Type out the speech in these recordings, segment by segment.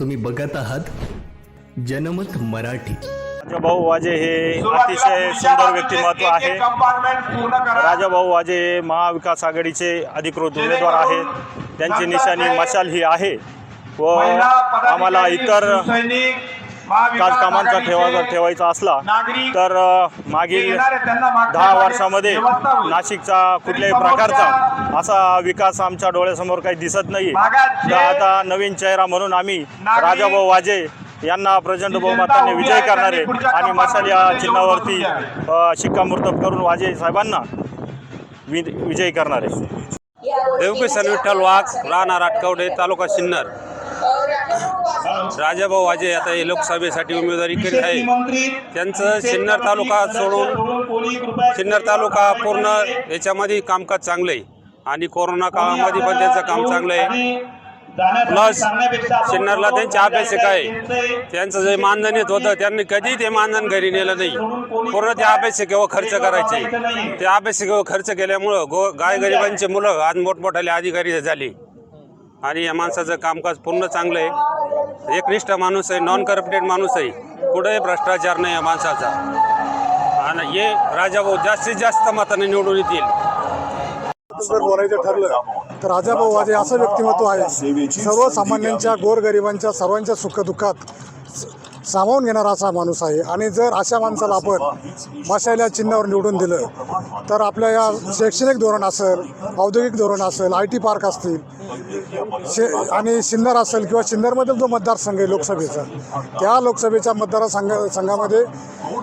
तुम्ही बघत आहात जनमत मराठी. राजाभाऊ वाजे हे अतिशय सुंदर व्यक्तिमत्व आहे. राजाभाऊ वाजे हे महाविकास आघाडीचे अधिकृत उमेदवार आहेत. त्यांची निशाणी मशाल ही आहे व आम्हाला इतर कामांचा ठेवा जर ठेवायचा असला तर मागील दहा वर्षामध्ये नाशिकचा कुठल्याही प्रकारचा असा विकास आमच्या डोळ्यासमोर काही दिसत नाही तर आता नवीन चेहरा म्हणून आम्ही राजाभाऊ वाजे यांना प्रचंड बहुमताने विजय करणार आहे आणि मशाल या चिन्हावरती शिक्कामोर्तब करून वाजे साहेबांना वि विजय करणार. आहे देवकिसन विठ्ठल वाघ राहणार आटकवडे तालुका सिन्नर. राजाभाऊ वाजे आता हे लोकसभेसाठी उमेदवारी करीत आहे. त्यांचं सिन्नर तालुका सोडून सिन्नर तालुका पूर्ण याच्यामध्ये कामकाज चांगलं आहे आणि कोरोना काळामध्ये पण त्यांचं काम चांगलं आहे प्लस सिन्नरला त्यांचे अभ्यासिक आहे. त्यांचं जे मानधन येत होतं त्यांनी कधी ते मानधन घरी नेलं नाही. पूर्ण ते अभ्यासिकेवर खर्च करायचे. ते अभ्यासिकेवर खर्च केल्यामुळं गो गाय गरिबांचे मुलं आज मोठमोठाले अधिकारी झाले. आणि या माणसाचं कामकाज पूर्ण चांगलं आहे. एकनिष्ठ माणूस आहे नॉन करप्टेड माणूस आहे. कुठेही भ्रष्टाचार नाही या माणसाचा. आणि हे राजाभाऊ जास्तीत जास्त मताने निवडून येतील. जर बोलायचं ठरलं तर राजाभाऊ वाजे असं व्यक्तिमत्व आहे. सर्वसामान्यांच्या गोरगरिबांच्या सर्वांच्या सुखदुःखात सामावून घेणारा असा माणूस आहे. आणि जर अशा माणसाला आपण मशाल्या चिन्हावर निवडून दिलं तर आपल्या या शैक्षणिक धोरण असेल औद्योगिक धोरण असेल आय टी पार्क असतील शे आणि सिन्नर असेल किंवा सिन्नरमधील जो मतदारसंघ आहे लोकसभेचा त्या लोकसभेच्या मतदारसंघ संघामध्ये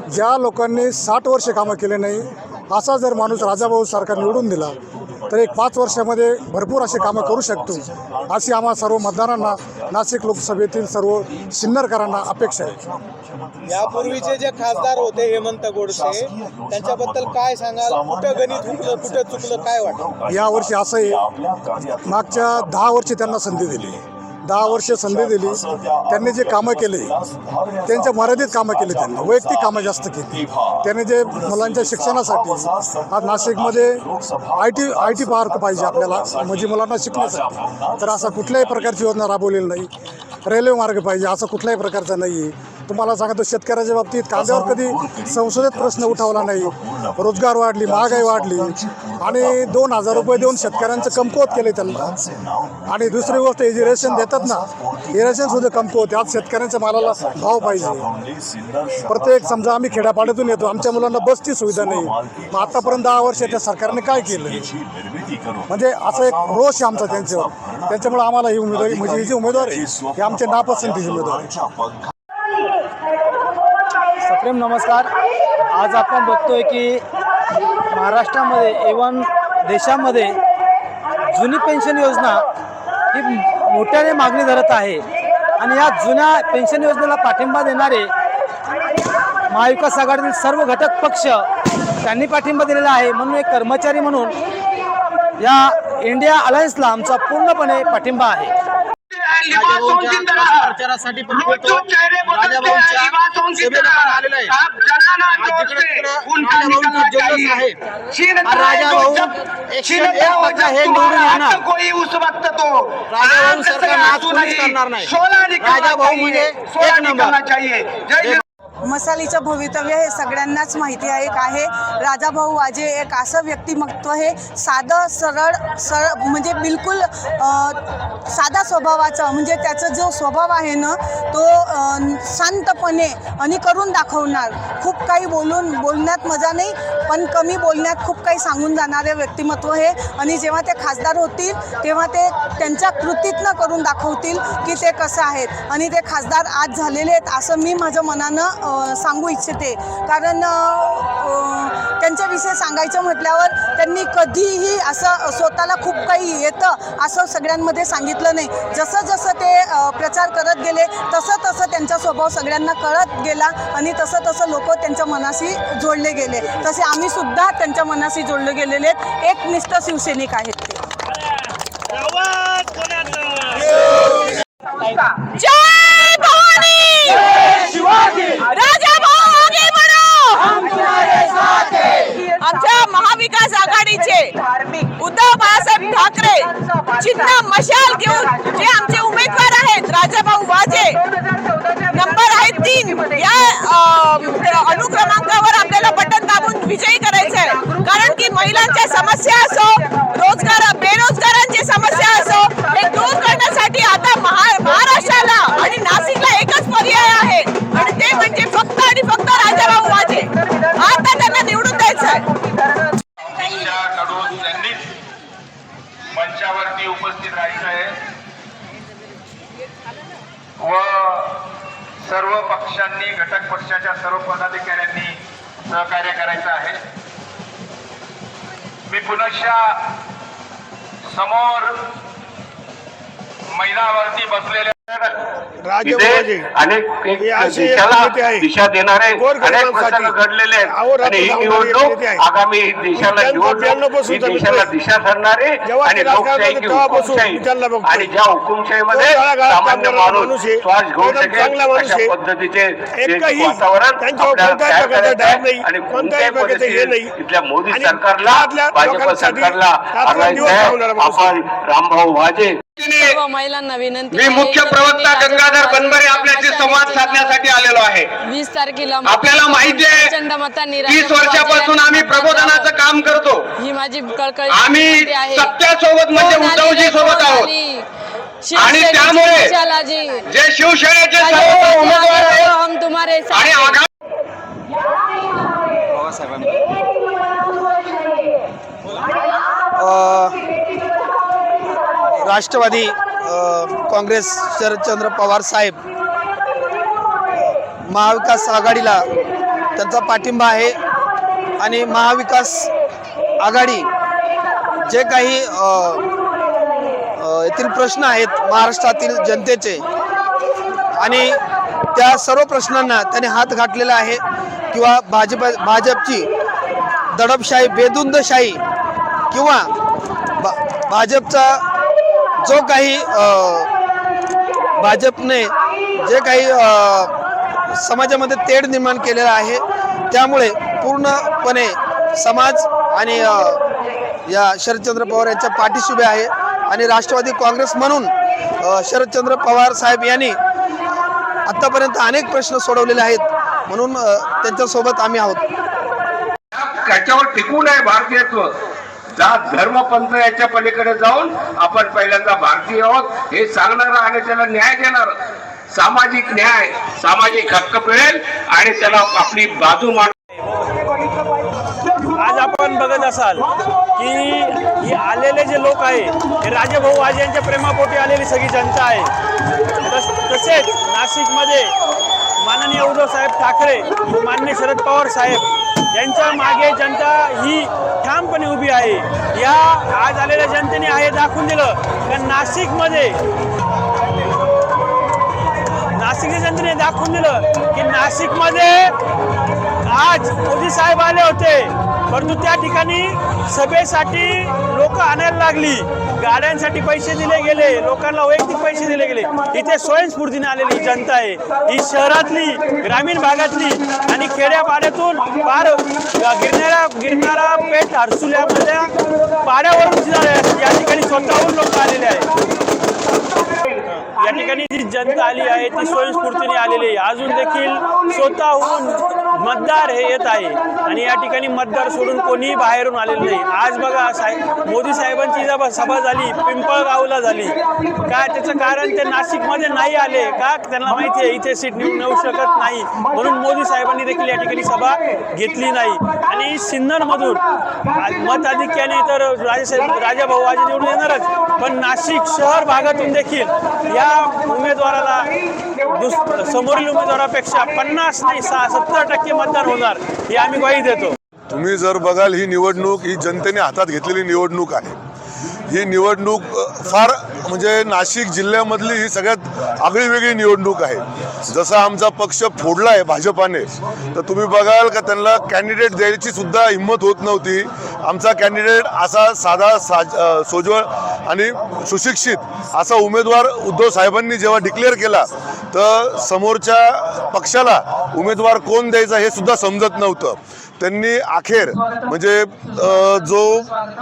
ज्या लोकांनी साठ वर्षे कामं केले नाही असा जर माणूस राजाभाऊ सरकार निवडून दिला तर एक पाच वर्षामध्ये भरपूर अशी कामं करू शकतो. अशी आम्हा सर्व मतदारांना नाशिक लोकसभेतील सर्व सिन्नरकरांना अपेक्षा आहे. यापूर्वीचे जे खासदार होते हेमंत गोडसे त्यांच्याबद्दल काय सांगाल? कुठं गणित हुकलं कुठं चुकलं काय वाटतं? यावर्षी असं आहे मागच्या दहा वर्षी त्यांना संधी दिली. दहा वर्ष संधी दिली. त्यांनी जे कामं केले त्यांच्या मर्यादित कामं केली त्यांनी. वैयक्तिक कामं जास्त केली. त्यांनी जे मुलांच्या शिक्षणासाठी आज नाशिकमध्ये I T I T park पाहिजे आपल्याला म्हणजे मुलांना शिकण्यासाठी. तर असा कुठल्याही प्रकारची योजना राबवलेली नाही. रेल्वे मार्ग पाहिजे असं कुठल्याही प्रकारचं नाही आहे तुम्हाला सांगतो शेतकऱ्याच्या बाबतीत कांद्यावर कधी संसदेत प्रश्न उठवला नाही. रोजगार वाढली महागाई वाढली. आणि दोन हजार रुपये देऊन शेतकऱ्यांचं कमकुवत केले त्यांना. आणि दुसरी गोष्ट हे जे रेशन देतात ना हे रेशन सुद्धा कमकुवत आज शेतकऱ्यांच्या मालाला भाव पाहिजे. प्रत्येक समजा आम्ही खेड्यापाड्यातून येतो आमच्या मुलांना बसची सुविधा नाही. मग आतापर्यंत दहा वर्ष त्या सरकारने काय केलं? म्हणजे असं एक रोष आहे आमचा त्यांच्यावर. त्याच्यामुळे आम्हाला ही उमेदवारी म्हणजे ही जी उमेदवार आहे ही आमच्या नापसंतीची उमेदवार प्रेम नमस्कार. आज आपण बघतोय की महाराष्ट्रामध्ये एवन देशामध्ये जुनी पेन्शन योजना ही मोठ्याने मागणी धरत आहे. आणि या जुन्या पेन्शन योजनेला पाठिंबा देणारे महाविकास आघाडीतील सर्व घटक पक्ष त्यांनी पाठिंबा दिलेला आहे. म्हणून एक कर्मचारी म्हणून या इंडिया अलायन्सला आमचा पूर्णपणे पाठिंबा आहे. राजाभाऊंच्या प्रचारासाठी पण येतो. राजाभाऊंच्या सभेला पण आलेलो आहे. आज जिकडे तिकडे राजाभाऊंचं जल्लोष आहे. हा राजाभाऊ एकशे एक टक्का हे निवडून येणार. राजाभाऊ सरकार आज कोणीच करणार नाही राजाभाऊ म्हणजे एक नंबर मसालीचं भवितव्य हे सगळ्यांनाच माहिती आहे एक आहे राजाभाऊ वाजे एक असं व्यक्तिमत्व हे साधं सरळ सरळ म्हणजे बिलकुल साधा स्वभावाचं म्हणजे त्याचा जो स्वभाव आहे ना तो शांतपणे आणि करून दाखवणार. खूप काही बोलून बोलण्यात मजा नाही पण कमी बोलण्यात खूप काही सांगून जाणारे व्यक्तिमत्व हे आणि जेव्हा ते खासदार होतील तेव्हा ते त्यांच्या कृतीतनं करून दाखवतील की ते कसं आहेत. आणि ते खासदार आज झालेले आहेत असं मी माझ्या मनानं सांगू इच्छिते. कारण त्यांच्याविषयी सांगायचं म्हटल्यावर त्यांनी कधीही असं स्वतःला खूप काही येतं असं सगळ्यांमध्ये सांगितलं नाही. जसं जसं ते प्रचार करत गेले तसं तसं त्यांचा स्वभाव सगळ्यांना कळत गेला आणि तसं तसं लोक त्यांच्या मनाशी जोडले गेले. तसे आम्ही सुद्धा त्यांच्या मनाशी जोडले गेलेले आहेत. एकनिष्ठ शिवसैनिक आहेत ते जय भवानी राजा भाऊ आगे बढ़ो आमच्या महाविकास आघाडीचे उद्धव बाळासाहेब ठाकरे चिन्ह मशाल घेऊन जे आमचे उमेदवार आहेत राजाभाऊ वाजे नंबर आहे तीन. या अनुक्रमांकावर आपल्याला बटन दाबून विजयी करायचं आहे कारण की महिलांच्या समस्या असो रोजगार बेरोजगारांची समस्या असो हे दूर करण्यासाठी उपस्थित राहायचं आहे. व सर्व पक्षांनी घटक पक्षाच्या सर्व पदाधिकाऱ्यांनी सहकार्य करायचं आहे. मी पुनश्च समोर मैदानावरती बसलेल्या दिशा देणारे अनेक प्रसंग घडलेले आहेत आणि ही निवडणूक. आगामी देशाला निवडणूक देशाला. दिशा ठरणारे जेव्हा आणि लोकशाही हुकुमशाही बघतोय. आणि ज्या हुकुमशाहीमध्ये सामान्य माणूस. श्वास घेऊ शकेल अशा. पद्धतीचे वातावरण आपल्याला तयार करायचं आहे. आणि कोणत्याही हे. इथल्या मोदी सरकारला भाजप सरकारला. आपण रामभाऊ वाजे सर्व महिलांना विनंती मी मुख्य प्रवक्ता गंगाधर बनबरे आपल्याशी संवाद साधण्यासाठी आलेलो आहे वीस तारखेला आपल्याला माहिती आहे राजाभाऊ वर्षापासून आम्ही प्रबोधनाचं काम करतो ही माझी कळकळी आम्ही. सत्यासोबत म्हणजे उद्धवजी सोबत आहोत? आणि शिवसेनेची त्यामुळे. जे शिवसेनेचे सर्व उमेदवार आहेत तो हम तुम्हारे साथ आणि. आघाडी राष्ट्रवादी काँग्रेस शरदचंद्र पवार साहेब महाविकास आघाडीला त्यांचा पाठिंबा आहे आणि महाविकास आघाडी जे काही येथील प्रश्न आहेत महाराष्ट्रातील जनतेचे आणि त्या सर्व प्रश्नांना त्याने हात घातलेला आहे किंवा भाजप भाजपची दडपशाही बेदुंदशाही किंवा भाजपचा जो काही भाजपने जे काही समाजामध्ये तेढ निर्माण केलेला आहे त्यामुळे पूर्णपणे समाज आणि या शरदचंद्र पवार यांच्या पाठीशी उभे आहे. आणि राष्ट्रवादी काँग्रेस म्हणून शरदचंद्र पवार साहेब यांनी आतापर्यंत अनेक प्रश्न सोडवलेले आहेत. म्हणून त्यांच्यासोबत आम्ही आहोत. त्याच्यावर टिकून आहे भारतीयत्व जात धर्म पंथ याच्या पलीकडे जाऊन आपण पहिल्यांदा भारतीय आहोत. हे सांगणार आणि त्याला न्याय देणार सामाजिक न्याय सामाजिक हक्क मिळेल आणि त्याला आपली बाजू मांड आज आपण बघत असाल की ही आलेले जे लोक आहे हे राजेभाऊ आज यांच्या प्रेमापोटी आलेली सगळी जनता आहे. तस- तसेच नाशिकमध्ये माननीय उद्धव साहेब ठाकरे माननीय शरद पवार साहेब यांच्या मागे जनता ही ठामपणे उभी आहे. या आज आलेल्या जनतेने आहे दाखवून दिलं. कारण नाशिकमध्ये नाशिकच्या जनतेने दाखवून दिलं की नाशिकमध्ये आज मोदी साहेब आले होते. परंतु त्या ठिकाणी सभेसाठी लोक आणायला लागली. गाड्यांसाठी पैसे दिले गेले लोकांना वैयक्तिक पैसे दिले गेले. इथे स्वयंस्फूर्तीने आलेली जनता आहे. ही शहरातली ग्रामीण भागातली आणि खेड्यापाड्यातून पार गिरणारा गिरणारा पेठ हरसुल्यामधल्या पाड्यावरून या ठिकाणी स्वतःहून लोक आलेले आहेत. या ठिकाणी जी जनता आली आहे ती स्वयंस्फूर्तीने आलेली आहे. अजून देखील स्वतःहून मतदार हे येत आहे. आणि या ठिकाणी मतदार सोडून कोणीही बाहेरून आलेलं नाही. आज बघा साहेब मोदी साहेबांची जेव्हा सभा झाली पिंपळगावला झाली. काय त्याचं कारण ते नाशिकमध्ये नाही आले का? त्यांना माहिती आहे इथे सीट निवडून येऊ शकत नाही. म्हणून मोदी साहेबांनी देखील या ठिकाणी सभा घेतली नाही. आणि सिन्नरमधून आज मताधिक्याने तर राजेसाहेब राजाभाऊ आज निवडून येणारच. पण नाशिक शहर भागातून देखील या उमेदवाराला दुस समोरील उमेदवारापेक्षा पन्नास नाही सहा सत्तर टक्के मतदान होणार हे आम्ही ग्वाही देतो. तुम्ही जर बघाल ही निवडणूक ही जनतेने हातात घेतलेली निवडणूक आहे. ही निवडणूक फार म्हणजे नाशिक जिल्ह्यामधली ही सगळ्यात आगळी वेगळी निवडणूक आहे. जसा आमचा पक्ष फोडला आहे भाजपाने तर तुम्ही बघाल का त्यांना कॅन्डिडेट द्यायची सुद्धा हिंमत होत नव्हती. आमचा कॅन्डिडेट असा साधा साज सोज्वळ आणि सुशिक्षित असा उमेदवार उद्धव साहेबांनी जेव्हा डिक्लेअर केला तर समोरच्या पक्षाला उमेदवार कोण द्यायचा हे सुद्धा समजत नव्हतं. त्यांनी अखेर म्हणजे जो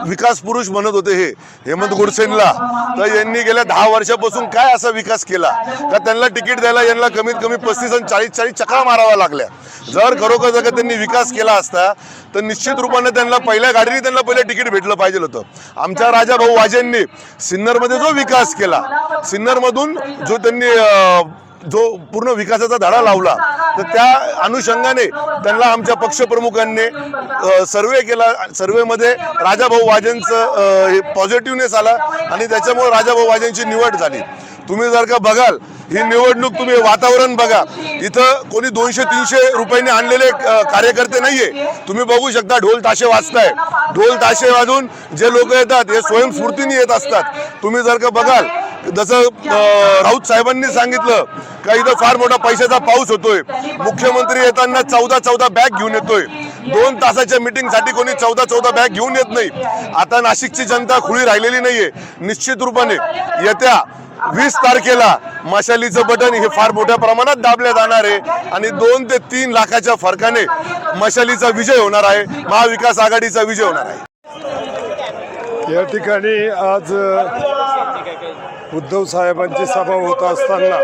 विकास पुरुष म्हणत होते हे हेमंत गुडसेनला तर यांनी गेल्या दहा वर्षापासून काय असा विकास केला? का त्यांना तिकीट द्यायला यांना कमीत कमी पस्तीस आणि चाळीस चाळीस चक्रा माराव्या लागल्या. जर खरोखर जर का त्यांनी विकास केला असता तर निश्चित रूपाने त्यांना पहिल्या गाडी गाडीने त्यांना पहिले तिकीट भेटलं पाहिजे होतं. आमच्या राजा भाऊ वाजेंनी सिन्नरमध्ये जो विकास केला सिन्नरमधून जो त्यांनी जो पूर्ण विकासाचा धडा लावला तर त्या अनुषंगाने त्यांना आमच्या पक्षप्रमुखांनी सर्वे केला सर्वेमध्ये राजाभाऊ वाजेंचं पॉझिटिव्हनेस आला आणि त्याच्यामुळे राजाभाऊ वाजेंची निवड झाली. तुम्ही जर का बघाल ही निवडणूक तुम्ही वातावरण बघा. इथं कोणी दोनशे तीनशे रुपयांनी आणलेले कार्यकर्ते नाहीये. तुम्ही बघू शकता ढोल ताशे वाजताय. ढोल ताशे वाजून जे लोक येतात हे स्वयंस्फूर्तीने येत असतात. तुम्ही जर का बघाल जसं राऊत साहेबांनी सांगितलं का इथं फार मोठा पैशाचा पाऊस होतोय. मुख्यमंत्री येताना चौदा चौदा बॅग घेऊन येतोय. दोन तासाच्या मीटिंगसाठी कोणी चौदा चौदा बॅग घेऊन येत नाही. आता नाशिकची जनता खुळी राहिलेली नाहीये. निश्चित रूपाने येत्या वीस तारखेला मशालीचं बटन हे फार मोठ्या प्रमाणात दाबले जाणार आहे. आणि दोन ते तीन लाखाच्या फरकाने मशालीचा विजय होणार आहे. महाविकास आघाडीचा विजय होणार आहे. या ठिकाणी आज उद्धव साहेबांची सभा होत असताना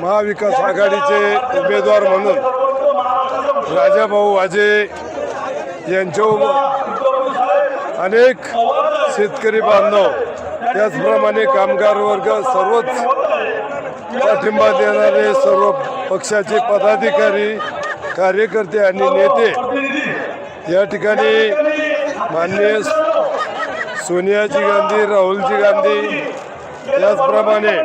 महाविकास आघाडीचे उमेदवार म्हणून राजाभाऊ वाजे यांच्या अनेक शेतकरी बांधव त्याचप्रमाणे कामगार वर्ग सर्वच पाठिंबा देणारे सर्व पक्षाचे पदाधिकारी कार्यकर्ते आणि नेते या ठिकाणी माननीय सोनियाजी गांधी राहुलजी गांधी त्याचप्रमाणे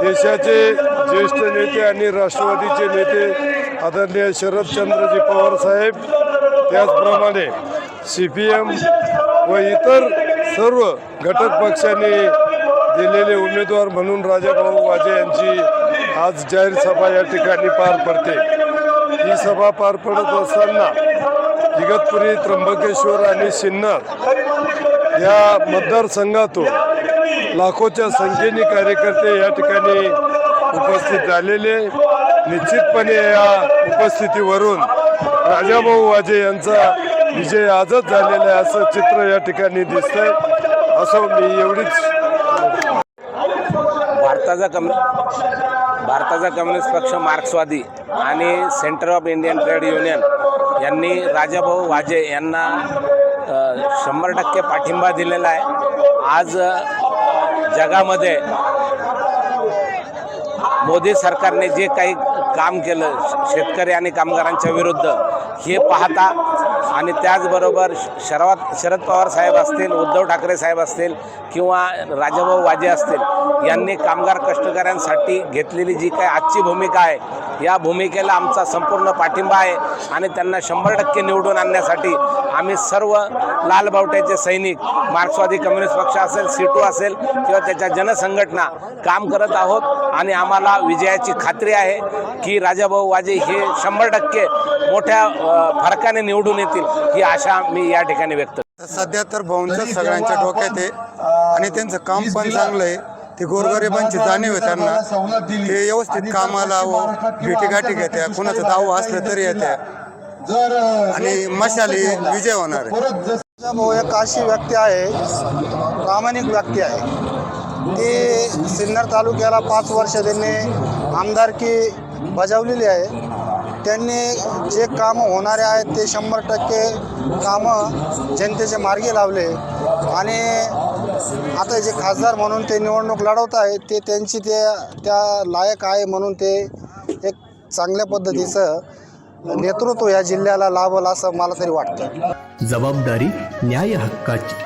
देशाचे ज्येष्ठ नेते आणि राष्ट्रवादीचे नेते आदरणीय शरदचंद्रजी पवार साहेब त्याचप्रमाणे सी पी एम व इतर सर्व घटक पक्षांनी दिलेले उमेदवार म्हणून राजाभाऊ वाजे यांची आज जाहीर सभा या ठिकाणी पार पडते. ही सभा पार पडत असताना इगतपुरी त्र्यंबकेश्वर आणि सिन्नर या मतदारसंघातून लाखोच्या संख्येने कार्यकर्ते या ठिकाणी उपस्थित झालेले. निश्चितपणे या उपस्थितीवरून राजाभाऊ वाजे यांचा विजय आजच झालेला आहे असं चित्र या ठिकाणी दिसतंय. असं मी एवढीच भारताचा कम भारताचा कम्युनिस्ट पक्ष मार्क्सवादी आणि centre of Indian trade union यांनी राजाभाऊ वाजे यांना शंभर टक्के पाठिंबा दिलेला आहे. आज जगामध्ये मोदी सरकारने जे काही काम केलं शेतकरी आणि कामगारांच्या विरुद्ध हे पाहता आणि त्याचबरोबर श- शरद शरद पवार साहेब असतील उद्धव ठाकरे साहेब असतील किंवा राजाभाऊ वाजे असतील यांनी कामगार कष्टकऱ्यांसाठी घेतलेली जी काही आजची भूमिका आहे या भूमिकेला आमचा संपूर्ण पाठिंबा आहे आणि त्यांना शंभर टक्के निवडून आणण्यासाठी आम्ही सर्व लाल बावट्याचे सैनिक मार्क्सवादी कम्युनिस्ट पक्ष असेल सीटू असेल किंवा त्याच्या जनसंघटना काम करत आहोत आणि आम्हाला विजयाची खात्री आहे की राजाभाऊ वाजे हे शंभर टक्के मोठ्या फरकाने निवडून येतील ही आशा मी या ठिकाणी व्यक्त सध्या तर भाऊंचं सगळ्यांच्या डोक्यात आहे आणि त्यांचं काम पण चांगलं आहे. ते गोरगरिबांची जाणीव आहे त्यांना. ते व्यवस्थित कामाला व भेटीगाठी घेत्या कुणाचं दाव असलं तरी येत्या आणि मशाली विजय होणार आहे. भाऊ एक अशी व्यक्ती आहे प्रामाणिक व्यक्ती आहे. ती सिन्नर तालुक्याला पाच वर्ष त्यांनी आमदारकी बजावलेली आहे. त्यांनी जे कामं होणारे आहेत ते शंभर टक्के कामं जनतेचे मार्गी लावले. आणि आता जे खासदार म्हणून ते निवडणूक लढवत आहे ते त्यांची ते त्या लायक आहे म्हणून ते एक चांगल्या पद्धतीचं नेतृत्व या जिल्ह्याला लाभल असं मला तरी वाटतं. जबाबदारी न्याय हक्काची.